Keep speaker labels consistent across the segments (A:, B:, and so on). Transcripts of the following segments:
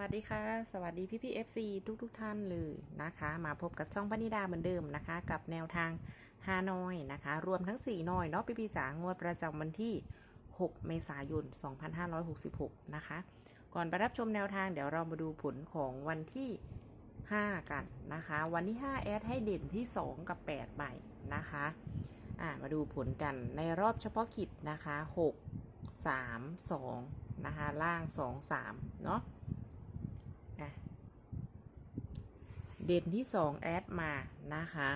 A: วัสดีค่ะ สวัสดีพี่พี่ FC ทุกทุกท่านเลยนะคะ มาพบกับช่องพนิดาเหมือนเดิมนะคะ กับแนวทางฮานอยนะคะ รวมทั้ง 4 หน่อยเนาะพี่พี่จ๋างวดประจำวันที่ 6 เมษายน 2566 นะคะ ก่อนไปรับชมแนวทางเดี๋ยวเรามาดูผลของวันที่ 5 กันนะคะ วันที่5แอดให้เด่นที่ 2 กับ 8 ใบนะคะอ่ามาดูผลกันในรอบเฉพาะกิจนะคะ 6 3 2 นะคะ ล่าง 2 3 เนาะ อะเด่นที่สองแอดมานะคะ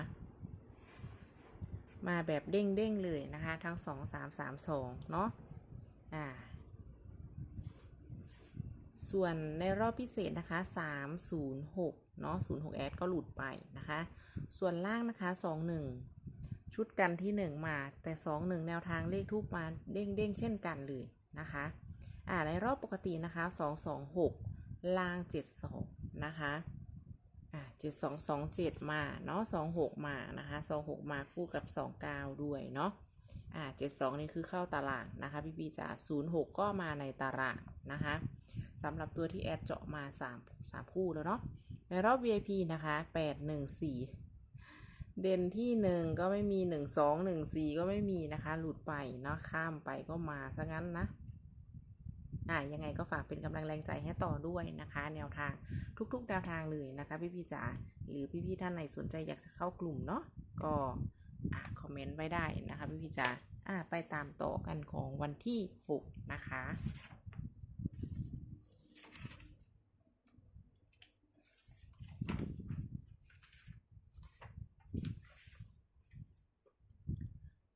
A: มาแบบเด้งๆเลยนะคะ ทั้งสองสามสามสองเนาะอ่าส่วนในรอบพิเศษนะคะสามศูนย์หกเนาะศูนย์หกแอดก็หลุดไปนะคะ ส่วนล่างนะคะสองหนึ่งชุดกันที่หนึ่งมา แต่สองหนึ่งแนวทางเลขทูปมาเด้งๆเช่นกันเลยนะคะ อ่า ในรอบปกตินะคะ สองสองหกล่าง72นะคะอ่า7227มาเนาะ26มานะคะ26มาคู่กับ29ด้วยเนาะอ่า72นี่คือเข้าตารางนะคะพี่พี่จ๋า06ก็มาในตารางนะคะสำหรับตัวที่แอดเจาะมา3 3คู่แล้วเนาะในรอบ VIP นะคะ814เด่นที่1ก็ไม่มี12 14ก็ไม่มีนะคะ หลุดไปเนาะข้ามไปก็มาซะงั้นนะ อะยังไงก็ฝากเป็นกำลังแรงใจให้ต่อด้วยนะคะ แนวทางทุกๆแนวทางเลยนะคะ พี่พี่จ๋าหรือพี่พี่ๆท่านไหนสนใจอยากจะเข้ากลุ่มเนาะก็อะคอมเมนต์ไว้ได้นะคะ พี่พี่จ๋าอะไปตามต่อกันของวันที่6นะคะ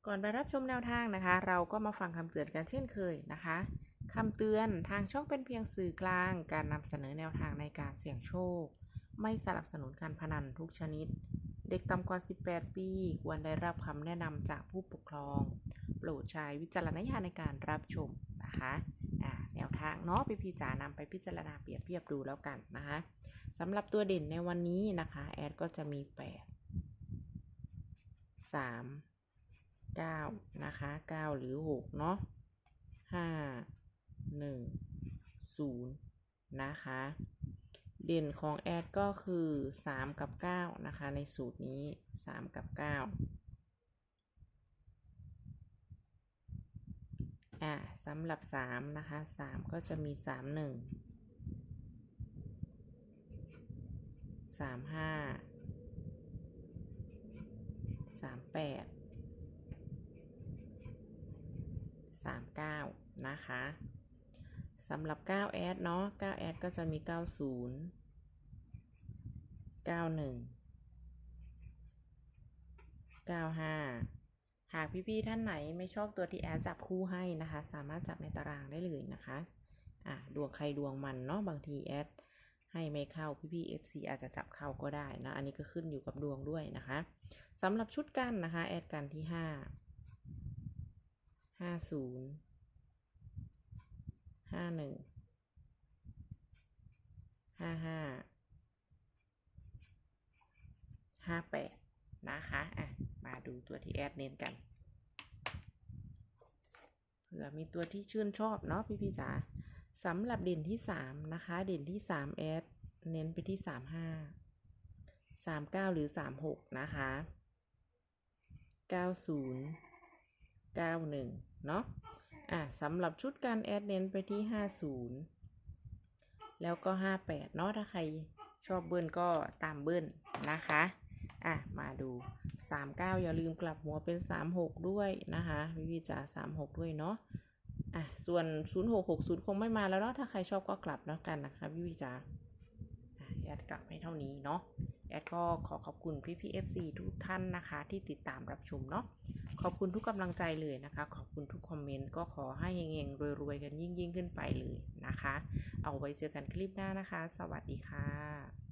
A: ก่อนไปรับชมแนวทางนะคะ เราก็มาฟังคำเตือนกันเช่นเคยนะคะ คำเตือนทางช่องเป็นเพียงสื่อกลาง การนำเสนอแนวทางในการเสี่ยงโชค ไม่สนับสนุนการพนันทุกชนิด เด็กต่ำกว่า 18 ปี ควรได้รับคำแนะนำจากผู้ปกครอง โปรดใช้วิจารณญาณในการรับชมนะคะแนวทางเนาะพี่พีจ๋านำไปพิจารณาเปรียบเทียบดูแล้วกันนะคะสำหรับตัวเด่นในวันนี้นะคะ แอดก็จะมี 8 3 9 นะคะ 9 หรือ 6 เนาะ5 1 0 นะคะ เด่นของแอดก็คือ 3 กับ 9 นะคะ ในสูตรนี้ 3 กับ 9 อ่าสำหรับ 3 นะคะ 3 ก็จะมี 3 1 3 5 3 8 39 นะคะ สำหรับ9แอดเนาะ9แอดก็จะมี 90 91 95 หากพี่ๆท่านไหนไม่ชอบตัวที่แอดจับคู่ให้นะคะ สามารถจับในตารางได้เลยนะคะอะดวงใครดวงมันเนาะบางทีแอดให้ไม่เข้าพี่ๆ FC อาจจะจับเข้าก็ได้นะ อันนี้ก็ขึ้นอยู่กับดวงด้วยนะคะสำหรับชุดกันนะคะ แอดกันที่5ห้าศูนย์ ห้าหนึ่งห้าห้าห้าแปดนะคะอะมาดูตัวที่แอดเน้นกันเผื่อมีตัวที่ชื่นชอบเนาะพี่พี่จ๋าสำหรับเด่นที่สามนะคะ เด่นที่สามแอดเน้นไปที่สามห้าสามเก้าหรือสามหกนะคะเก้าศูนย์เก้าหนึ่งเนาะ อะสำหรับชุดการแอดเน้นไปที่ 50 แล้วก็ 58 เนาะถ้าใครชอบเบิ้ลก็ตามเบิ้ลนะคะ อะ มาดู 39 อย่าลืมกลับหัวเป็น 36 ด้วยนะคะพี่พี่จ๋า36 ด้วยเนาะอะ ส่วน 0660 คงไม่มาแล้วเนาะถ้าใครชอบก็กลับแล้วกันนะคะพี่พี่จ๋าอะแอดกลับให้เท่านี้เนาะ แอดก็ขอขอบคุณพี่พี่ FC ทุกท่านนะคะ ที่ติดตามรับชมเนาะขอบคุณทุกกำลังใจเลยนะคะ ขอบคุณทุกคอมเมนต์ก็ขอให้เฮงๆรวยๆกันยิ่งๆ ขึ้นไปเลยนะคะ เอาไว้เจอกันคลิปหน้านะคะ สวัสดีค่ะ